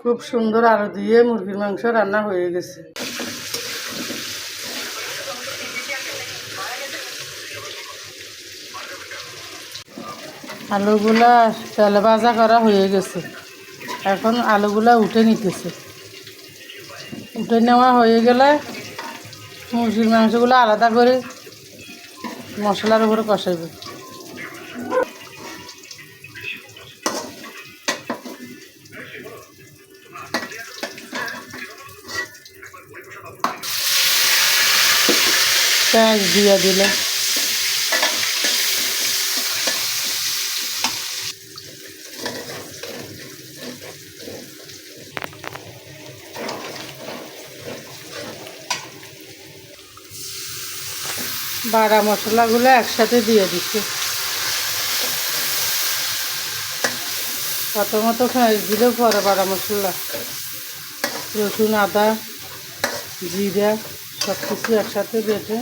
খুব সুন্দর আলু দিয়ে মুরগির মাংস রান্না হয়ে গেছে। আলুগুলা তেলে ভাজা করা হয়ে গেছে। এখন আলুগুলা উঠে নিতেছে। উঠে নেওয়া হয়ে গেলে মুরগির মাংসগুলো আলাদা করে মশলার উপরে কষাইবে। পেঁয়াজ দিয়ে দিলে। বাড়া মশলাগুলো একসাথে দিয়ে দিচ্ছি। প্রথমত দিলেও পরে বাড়া মশলা, রসুন, আদা, জিরা সব কিছু একসাথে বেটে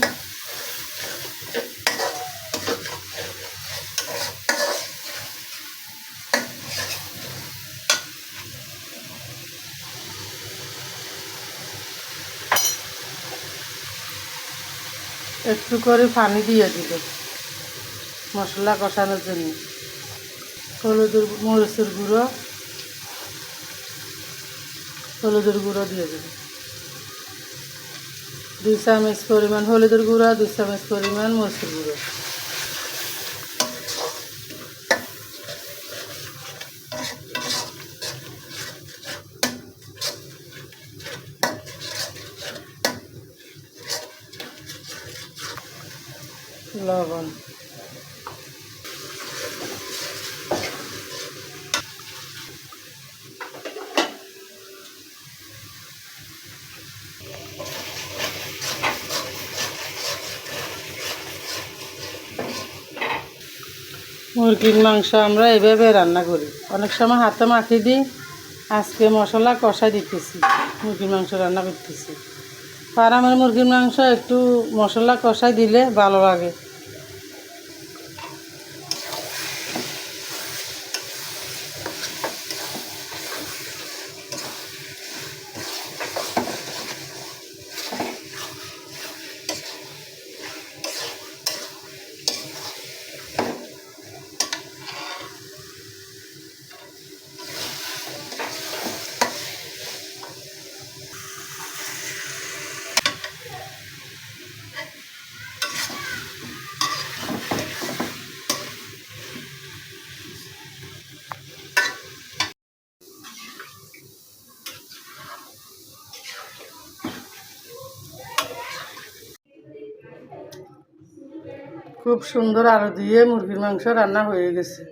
একটু করে পানি দিয়ে দিল মশলা কষানোর জন্য। হলুদের মরিচের গুঁড়ো, হলুদের গুঁড়ো দিয়ে দেবে দুই চামচ পরিমাণ হলুদের গুঁড়া দুই চামচ পরিমাণ মসুর গুঁড়ো। লবণ। মুরগির মাংস আমরা এভাবে রান্না করি। অনেক সময় হাতে মাখিয়ে দিই আজকে মশলা কষা দিতেছি, মুরগির মাংস রান্না করতেছি। ফার্মের মুরগির মাংস একটু মশলা কষাই দিলে ভালো লাগে। খুব সুন্দর আলু দিয়ে মুরগির মাংস রান্না হয়ে গেছে।